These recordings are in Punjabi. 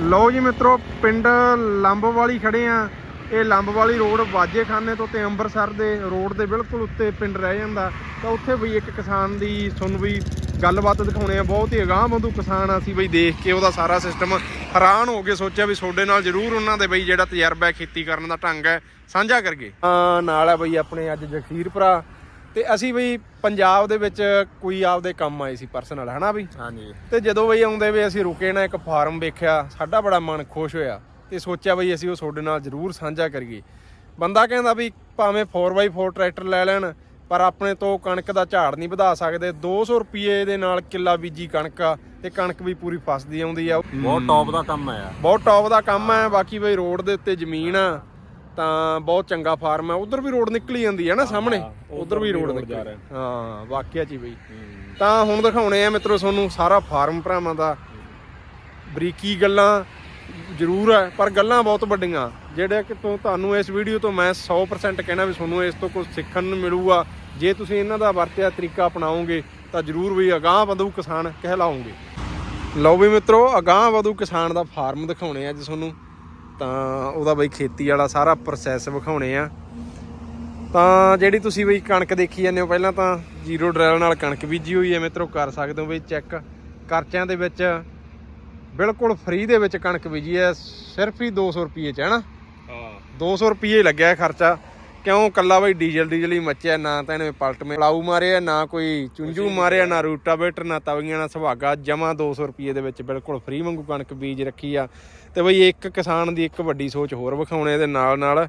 ਲਓ ਜੀ ਮਿੱਤਰੋ, ਪਿੰਡ ਲੰਬ ਵਾਲੀ ਖੜੇ ਆ। ਇਹ ਲੰਬ ਵਾਲੀ ਰੋਡ ਵਾਜੇਖਾਨੇ ਤੋਂ ਤੇ ਅੰਮ੍ਰਿਤਸਰ ਦੇ ਰੋਡ ਦੇ ਬਿਲਕੁਲ ਉੱਤੇ ਪਿੰਡ ਰਹਿ ਜਾਂਦਾ। ਤਾਂ ਉੱਥੇ ਬਈ ਇੱਕ ਕਿਸਾਨ ਦੀ ਤੁਹਾਨੂੰ ਵੀ ਗੱਲਬਾਤ ਦਿਖਾਉਣੇ ਆ। ਬਹੁਤ ਹੀ ਅਗਾਂਹ ਬੰਦੂ ਕਿਸਾਨ ਆ ਅਸੀਂ ਬਈ ਦੇਖ ਕੇ ਉਹਦਾ ਸਾਰਾ ਸਿਸਟਮ ਹੈਰਾਨ ਹੋ ਕੇ ਸੋਚਿਆ ਵੀ ਤੁਹਾਡੇ ਨਾਲ ਜ਼ਰੂਰ ਉਹਨਾਂ ਦੇ ਬਈ ਜਿਹੜਾ ਤਜਰਬਾ ਹੈ ਖੇਤੀ ਕਰਨ ਦਾ ਢੰਗ ਹੈ। ਸਾਂਝਾ ਕਰਗੇ ਨਾਲ ਹੈ ਬਈ ਆਪਣੇ ਅੱਜ ਜਗਸੀਰ ਭਰਾ। ਤੇ ਅਸੀਂ ਬਈ ਪੰਜਾਬ ਦੇ ਵਿੱਚ ਕੋਈ ਆਪਦੇ ਕੰਮ ਆਏ ਸੀ ਪਰਸਨਲ ਹਨਾ ਬਈ? ਹਾਂਜੀ। ਤੇ ਜਦੋਂ ਬਈ ਆਉਂਦੇ ਵੇ ਅਸੀਂ ਰੁਕੇ ਨਾ ਇੱਕ ਫਾਰਮ ਵੇਖਿਆ ਸਾਡਾ ਬੜਾ ਮਨ ਖੁਸ਼ ਹੋਇਆ ਤੇ ਸੋਚਿਆ ਬਈ ਅਸੀਂ ਉਹ ਤੁਹਾਡੇ ਨਾਲ ਜ਼ਰੂਰ ਸਾਂਝਾ ਕਰੀਏ। ਬੰਦਾ ਕਹਿੰਦਾ ਵੀ ਭਾਵੇਂ 4x4 ਟਰੈਕਟਰ ਲੈ ਲੈਣ ਪਰ ਆਪਣੇ ਤੋਂ ਕਣਕ ਦਾ ਝਾੜ ਨਹੀਂ ਵਧਾ ਸਕਦੇ 200 ਰੁਪਏ ਦੇ ਨਾਲ ਕਿੱਲਾ ਬੀਜੀ ਕਣਕ ਆ ਤੇ ਕਣਕ ਵੀ ਪੂਰੀ ਫਸਦੀ ਆਉਂਦੀ ਆ। ਬਹੁਤ ਟੌਪ ਦਾ ਕੰਮ ਹੈ ਬਹੁਤ ਟੌਪ ਦਾ ਕੰਮ ਹੈ ਬਾਕੀ ਬਈ ਰੋਡ ਦੇ ਉੱਤੇ ਜ਼ਮੀਨ ਆ ਤਾਂ ਬਹੁਤ ਚੰਗਾ ਫਾਰਮ ਹੈ। ਉਧਰ ਵੀ ਰੋਡ ਨਿਕਲੀ ਜਾਂਦੀ ਹੈ ਨਾ ਸਾਹਮਣੇ? ਉਧਰ ਵੀ ਰੋਡ ਨਿਕਲ। ਹਾਂ ਵਾਕਿਆ ਹੀ ਬਈ। ਤਾਂ ਹੁਣ ਦਿਖਾਉਣੇ ਆ ਮਿੱਤਰੋ ਤੁਹਾਨੂੰ ਸਾਰਾ ਫਾਰਮ ਭਰਾਵਾਂ ਦਾ। ਬਰੀਕੀ ਗੱਲਾਂ ਜ਼ਰੂਰ ਹੈ ਪਰ ਗੱਲਾਂ ਬਹੁਤ ਵੱਡੀਆਂ। ਜਿਹੜੇ ਕਿ ਤੁਹਾਨੂੰ ਇਸ ਵੀਡੀਓ ਤੋਂ ਮੈਂ 100% ਕਹਿਣਾ ਵੀ ਤੁਹਾਨੂੰ ਇਸ ਤੋਂ ਕੁਝ ਸਿੱਖਣ ਨੂੰ ਮਿਲੂਗਾ। ਜੇ ਤੁਸੀਂ ਇਹਨਾਂ ਦਾ ਵਰਤਿਆ ਤਰੀਕਾ ਅਪਣਾਓਗੇ ਤਾਂ ਜ਼ਰੂਰ ਵੀ ਅਗਾਹ ਵਧੂ ਕਿਸਾਨ ਕਹਿਲਾਓਗੇ। ਲਓ ਵੀ ਮਿੱਤਰੋ ਅਗਾਹ ਵਧੂ ਕਿਸਾਨ ਦਾ ਫਾਰਮ ਦਿਖਾਉਣੇ ਆ ਅੱਜ ਤੁਹਾਨੂੰ। ਤਾਂ ਉਹਦਾ ਬਈ ਖੇਤੀ ਵਾਲਾ ਸਾਰਾ ਪ੍ਰੋਸੈਸ ਵਿਖਾਉਣੇ ਆ। ਤਾਂ ਜਿਹੜੀ ਤੁਸੀਂ ਬਈ ਕਣਕ ਦੇਖੀ ਜਾਂਦੇ ਹੋ ਪਹਿਲਾਂ ਤਾਂ ਜ਼ੀਰੋ ਡਰੈਲ ਨਾਲ ਕਣਕ ਬੀਜੀ ਹੋਈ ਹੈ ਮਿੱਤਰੋ ਕਰ ਸਕਦੇ ਹੋ ਬਈ ਚੈੱਕ ਕਰਚਿਆਂ ਦੇ ਵਿੱਚ ਬਿਲਕੁਲ ਫ੍ਰੀ ਦੇ ਵਿੱਚ ਕਣਕ ਬੀਜੀ ਹੈ ਸਿਰਫ ਹੀ 200 ਰੁਪਏ ਚ ਹੈ ਨਾ? ਹਾਂ। 200 ਰੁਪਏ ਲੱਗਿਆ ਖਰਚਾ। ਕਿਉਂ ਕੱਲਾ ਬਈ ਡੀਜ਼ਲ ਡੀਜ਼ਲ ਹੀ ਮੱਚਿਆ ਨਾ ਤਾਂ ਇਹਨੇ ਪਲਟ ਮੇ ਲਾਊ ਮਾਰਿਆ ਨਾ ਕੋਈ ਚੁੰਝੂ ਮਾਰਿਆ ਨਾ ਰੂਟਾਵੇਟਰ ਨਾ ਤਵੀਆਂ ਨਾ ਸੁਹਾਗਾ ਜਮਾ 200 ਰੁਪਏ ਦੇ ਵਿੱਚ ਬਿਲਕੁਲ ਫ੍ਰੀ ਵਾਂਗੂ ਕਣਕ ਬੀਜ ਰੱਖੀ ਆ। ਤੇ ਬਈ ਇੱਕ ਕਿਸਾਨ ਦੀ ਇੱਕ ਵੱਡੀ ਸੋਚ ਹੋਰ ਵਿਖਾਉਣੇ ਦੇ ਨਾਲ ਨਾਲ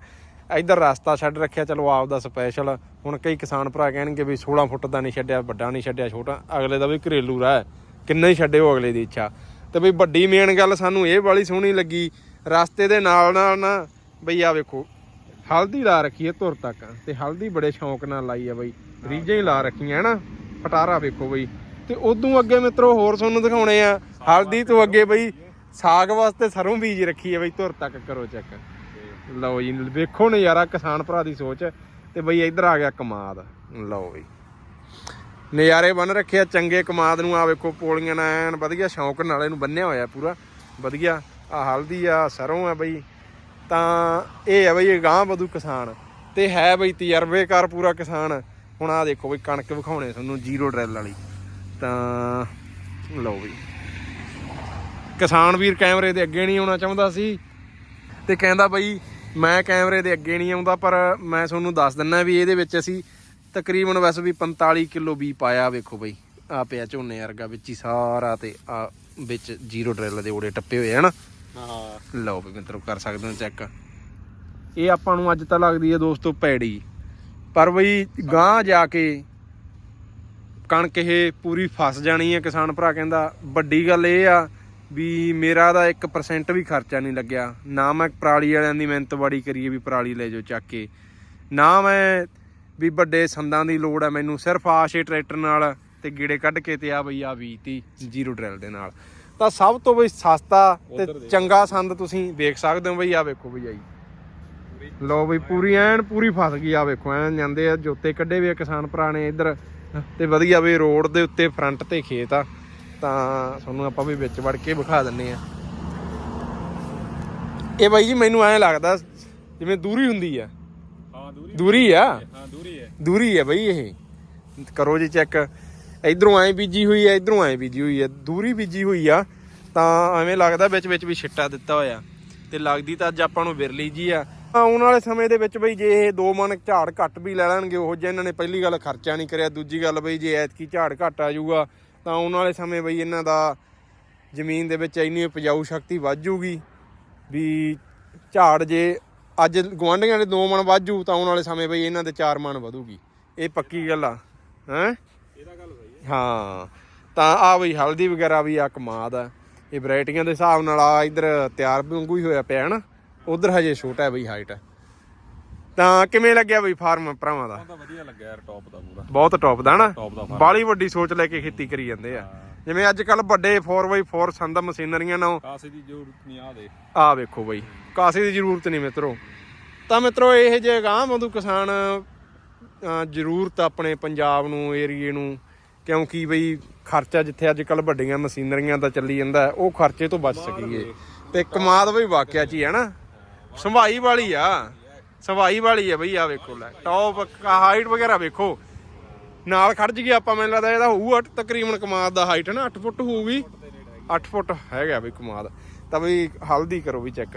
ਇੱਧਰ ਰਸਤਾ ਛੱਡ ਰੱਖਿਆ ਚਲੋ ਆਪ ਦਾ ਸਪੈਸ਼ਲ ਹੁਣ ਕਈ ਕਿਸਾਨ ਭਰਾ ਕਹਿਣਗੇ ਵੀ 16 ਫੁੱਟ ਦਾ ਨਹੀਂ ਛੱਡਿਆ ਵੱਡਾ ਨਹੀਂ ਛੱਡਿਆ ਛੋਟਾ। ਅਗਲੇ ਦਾ ਵੀ ਘਰੇਲੂ ਰਾਹ ਕਿੰਨਾ ਹੀ ਛੱਡੇ ਉਹ ਅਗਲੇ ਦੀ ਇੱਛਾ। ਤੇ ਬਈ ਵੱਡੀ ਮੇਨ ਗੱਲ ਸਾਨੂੰ ਇਹ ਵਾਲੀ ਸੋਹਣੀ ਲੱਗੀ ਰਸਤੇ ਦੇ ਨਾਲ ਨਾਲ ਨਾ ਬਈ ਆ ਵੇਖੋ ਹਲਦੀ ਲਾ ਰੱਖੀ ਹੈ ਧੁਰ ਤੱਕ ਤੇ ਹਲਦੀ ਬੜੇ ਸ਼ੌਂਕ ਨਾਲ ਲਾਈ ਆ ਬਈ। ਰੀਜਾਂ ਹੀ ਲਾ ਰੱਖੀਆਂ ਹਨਾ ਪਟਾਰਾ ਵੇਖੋ ਬਈ। ਤੇ ਉਦੋਂ ਅੱਗੇ ਮਿੱਤਰੋ ਹੋਰ ਤੁਹਾਨੂੰ ਦਿਖਾਉਣੇ ਆ ਹਲਦੀ ਤੋਂ ਅੱਗੇ ਬਈ ਸਾਗ ਵਾਸਤੇ ਸਰੋਂ ਬੀਜ ਰੱਖੀ ਹੈ ਬਈ ਧੁਰ ਤੱਕ ਕਰੋ ਚੈੱਕ ਲਓ ਜੀ ਵੇਖੋ ਨਜ਼ਾਰਾ ਕਿਸਾਨ ਭਰਾ ਦੀ ਸੋਚ ਤੇ ਬਈ ਇੱਧਰ ਆ ਗਿਆ ਕਮਾਦ। ਲਓ ਬਈ। ਨਜ਼ਾਰੇ ਬਨ ਰੱਖਿਆ ਚੰਗੇ ਕਮਾਦ ਨੂੰ। ਆ ਵੇਖੋ ਪੋਲੀਆਂ ਨਾਲ ਐਨ ਵਧੀਆ ਸ਼ੌਂਕ ਨਾਲ ਇਹਨੂੰ ਬੰਨਿਆ ਹੋਇਆ ਪੂਰਾ। ਵਧੀਆ ਆ ਹਲਦੀ ਆ ਸਰੋਂ ਆ ਬਈ। ਤਾਂ ਇਹ ਹੈ ਬਈ ਇਹ ਗਾਂ ਵਧੂ ਕਿਸਾਨ। ਤੇ ਹੈ ਬਈ ਤਜਰਬੇਕਾਰ ਪੂਰਾ ਕਿਸਾਨ। ਹੁਣ ਆ ਦੇਖੋ ਬਈ ਕਣਕ ਵਿਖਾਉਣੇ ਤੁਹਾਨੂੰ, ਜ਼ੀਰੋ ਡਰਿਲ ਵਾਲੀ। ਤਾਂ ਲਓ ਬਈ। ਕਿਸਾਨ ਵੀਰ ਕੈਮਰੇ ਦੇ ਅੱਗੇ ਨਹੀਂ ਆਉਣਾ ਚਾਹੁੰਦਾ ਸੀ। ਤੇ ਕਹਿੰਦਾ ਬਈ, ਮੈਂ ਕੈਮਰੇ ਦੇ ਅੱਗੇ ਨਹੀਂ ਆਉਂਦਾ, ਪਰ ਮੈਂ ਤੁਹਾਨੂੰ ਦੱਸ ਦਿੰਨਾ ਵੀ ਇਹਦੇ ਵਿੱਚ ਅਸੀਂ ਤਕਰੀਬਨ ਵੈਸੇ ਵੀ 45 ਕਿਲੋ ਵੀ ਪਾਇਆ ਵੇਖੋ ਬਈ। ਆ ਪਿਆ ਝੋਨੇ ਵਰਗਾ ਵਿੱਚ ਹੀ ਸਾਰਾ ਤੇ ਆ ਵਿੱਚ ਜ਼ੀਰੋ ਡਰਿਲ ਦੇ ਓੜੇ ਟੱਪੇ ਹੋਏ ਹਨ? ਹਾਂ। ਲਓ ਵੀ ਮਿੱਤਰੋ, ਕਰ ਸਕਦੇ ਹੋ ਚੈੱਕ ਇਹ ਆਪਾਂ ਨੂੰ ਅੱਜ ਤਾਂ ਲੱਗਦੀ ਹੈ ਦੋਸਤੋ ਪੈੜੀ। ਪਰ ਬਈ ਗਾਂ ਜਾ ਕੇ ਕਣਕ ਇਹ ਪੂਰੀ ਫਸ ਜਾਣੀ ਹੈ ਕਿਸਾਨ ਭਰਾ ਕਹਿੰਦਾ। ਵੱਡੀ ਗੱਲ ਇਹ ਆ ਵੀ ਮੇਰਾ ਦਾ 1% ਵੀ ਖਰਚਾ ਨਹੀਂ ਲੱਗਿਆ। ਨਾ ਮੈਂ ਪਰਾਲੀ ਵਾਲਿਆਂ ਦੀ ਮਿਹਨਤ ਬੜੀ ਕਰੀਏ ਵੀ ਪਰਾਲੀ ਲੈ ਜਾਓ ਚੱਕ ਕੇ। ਨਾ ਮੈਂ ਵੀ ਵੱਡੇ ਸੰਦਾਂ ਦੀ ਲੋੜ ਹੈ ਮੈਨੂੰ। ਸਿਰਫ ਆਸ਼ੇ ਟਰੈਕਟਰ ਨਾਲ ਤੇ ਗੀੜੇ ਕੱਢ ਕੇ ਤੇ ਆ ਬਈ ਆ ਵੀਤੀ ਜ਼ੀਰੋ ਡਰਿਲ ਦੇ ਨਾਲ। ਤਾਂ ਸਭ ਤੋਂ ਬਈ ਸਸਤਾ ਤੇ ਚੰਗਾ ਸੰਦ ਤੁਸੀਂ ਵੇਖ ਸਕਦੇ ਹੋ ਬਈ ਆ ਵੇਖੋ ਬਈ ਆਈ। ਲੋ ਬਈ ਪੂਰੀ ਐਨ ਪੂਰੀ ਫਸ ਗਈ ਆ ਵੇਖੋ ਐਨ ਜਾਂਦੇ ਆ ਜੋਤੇ ਕੱਢੇ ਵੀ ਆ ਕਿਸਾਨ ਭਰਾ ਨੇ ਇੱਧਰ। ਤੇ ਵਧੀਆ ਬਈ ਰੋਡ ਦੇ ਉੱਤੇ ਫਰੰਟ ਤੇ ਖੇਤ ਆ। ਤਾਂ ਤੁਹਾਨੂੰ ਆਪਾਂ ਵੀ ਵਿੱਚ ਵੜ ਕੇ ਵਿਖਾ ਦਿੰਨੇ ਆ। ਇਹ ਬਾਈ ਜੀ ਮੈਨੂੰ ਐਂ ਲੱਗਦਾ ਜਿਵੇਂ ਦੂਰੀ ਹੁੰਦੀ ਆ। ਹਾਂ ਦੂਰੀ ਦੂਰੀ ਆ? ਹਾਂ ਦੂਰੀ ਹੈ ਦੂਰੀ ਹੈ ਬਈ ਇਹ। ਕਰੋ ਜੀ ਚੈੱਕ। ਇਧਰੋਂ ਐ ਬੀਜੀ ਹੋਈ ਐ ਇਧਰੋਂ ਐ ਬੀਜੀ ਹੋਈ ਐ ਦੂਰੀ ਬੀਜੀ ਹੋਈ ਆ, ਤਾਂ ਐਵੇਂ ਲੱਗਦਾ ਵਿੱਚ ਵਿੱਚ ਵੀ ਛਿੱਟਾ ਦਿੱਤਾ ਹੋਇਆ। ਤੇ ਲੱਗਦੀ ਤਾਂ ਅੱਜ ਆਪਾਂ ਨੂੰ ਵਿਰਲੀ ਜੀ ਆ। ਆਉਣ ਵਾਲੇ ਸਮੇਂ ਦੇ ਵਿੱਚ ਬਈ ਜੇ ਇਹ ਦੋ ਮਨ ਝਾੜ ਘੱਟ ਵੀ ਲੈ ਲੈਣਗੇ, ਉਹ ਜਿਹਾ ਇਹਨਾਂ ਨੇ ਪਹਿਲੀ ਗੱਲ ਖਰਚਾ ਨਹੀਂ ਕਰਿਆ, ਦੂਜੀ ਗੱਲ ਬਈ ਜੇ ਐਤਕੀ ਝਾੜ ਘੱਟ ਆ ਜਾਊਗਾ, ਤਾਂ ਆਉਣ ਵਾਲੇ ਸਮੇਂ ਬਈ ਇਹਨਾਂ ਦਾ ਜ਼ਮੀਨ ਦੇ ਵਿੱਚ ਇੰਨੀ ਉਪਜਾਊ ਸ਼ਕਤੀ ਵੱਧ ਜੂਗੀ ਵੀ ਝਾੜ ਜੇ ਅੱਜ ਗਵਾਂਢੀਆਂ ਦੇ ਦੋ ਮਣ ਜੂ ਤਾਂ ਆਉਣ ਵਾਲੇ ਸਮੇਂ ਬਈ ਇਹਨਾਂ ਦੇ ਚਾਰ ਮਣ ਵਧੂਗੀ। ਇਹ ਪੱਕੀ ਗੱਲ ਆ, ਹੈ? ਇਹਦਾ ਗੱਲ ਹਾਂ। ਤਾਂ ਆ ਬਈ ਹਲਦੀ ਵਗੈਰਾ ਵੀ ਆ ਕਮਾਦ ਆ। ਇਹ ਵੈਰਾਈਟੀਆਂ ਦੇ ਹਿਸਾਬ ਨਾਲ ਆ ਇਧਰ ਤਿਆਰ ਵਾਂਗੂ ਹੀ ਹੋਇਆ ਪਿਆ ਹਨਾ। ਉਧਰ ਹਜੇ ਛੋਟਾ ਹੈ ਬਈ ਹਾਈਟ ਤਾਂ ਕਿਵੇਂ ਲੱਗਿਆ ਬਈ ਫਾਰਮ ਭਰਾਵਾਂ ਦਾ? ਵਧੀਆ ਲੱਗਿਆ ਯਾਰ ਟੌਪ ਦਾ ਪੂਰਾ। ਬਹੁਤ ਟੌਪ ਦਾ ਨਾ ਟੌਪ ਦਾ farm। ਬਾਲੀ ਵੱਡੀ ਸੋਚ ਲੈ ਕੇ ਖੇਤੀ ਕਰੀ ਜਾਂਦੇ ਆ। ਜਿਵੇਂ ਅੱਜ ਕੱਲ ਵੱਡੇ 4x4 ਸੰਦ ਮਸ਼ੀਨਰੀਆਂ ਨਾਲ। ਕਾਸੇ ਦੀ ਜ਼ਰੂਰਤ ਨਹੀਂ ਆ ਦੇ ਆ ਵੇਖੋ ਬਈ ਕਾਸੇ ਦੀ ਜ਼ਰੂਰਤ ਨਹੀਂ ਮਿੱਤਰੋ। ਤਾਂ ਮਿੱਤਰੋ ਇਹ ਜੇ ਗਾਂ ਬੰਦੂ ਕਿਸਾਨ ਅਹ, ਜ਼ਰੂਰਤ ਆਪਣੇ ਪੰਜਾਬ ਨੂੰ ਏਰੀਏ ਨੂੰ ਕਿਉਂਕਿ ਬਈ ਖਰਚਾ ਜਿੱਥੇ ਅੱਜ ਕੱਲ ਵੱਡੀਆਂ ਮਸ਼ੀਨਰੀਆਂ ਦਾ ਚੱਲੀ ਜਾਂਦਾ, ਉਹ ਖਰਚੇ ਤੋਂ ਬਚ ਸਕੀਏ। ਤੇ ਕਮਾਦ ਬਈ ਵਾਕਿਆ ਚ ਹੀ ਹੈ ਨਾ। ਸੰਭਾਈ ਵਾਲੀ ਆ। ਸੰਭਾਈ ਵਾਲੀ ਆ ਬਈ, ਆ ਵੇਖੋ ਲੈ। ਟੌਪ ਹਾਈਟ ਵਗੈਰਾ ਵੇਖੋ। ਨਾਲ ਖੜ ਜਗੇ ਆਪਾਂ, ਮੈਨੂੰ ਲੱਗਦਾ ਇਹਦਾ ਹੋਊ ਤਕਰੀਬਨ ਕਮਾਦ ਦਾ ਹਾਈਟ ਹੈ ਨਾ। 8 ਫੁੱਟ ਹੋਊਗੀ। 8 ਫੁੱਟ ਹੈਗਾ ਬਈ ਕਮਾਦ। ਤਾਂ ਬਈ ਹਲਦੀ ਕਰੋ ਵੀ ਚੈੱਕ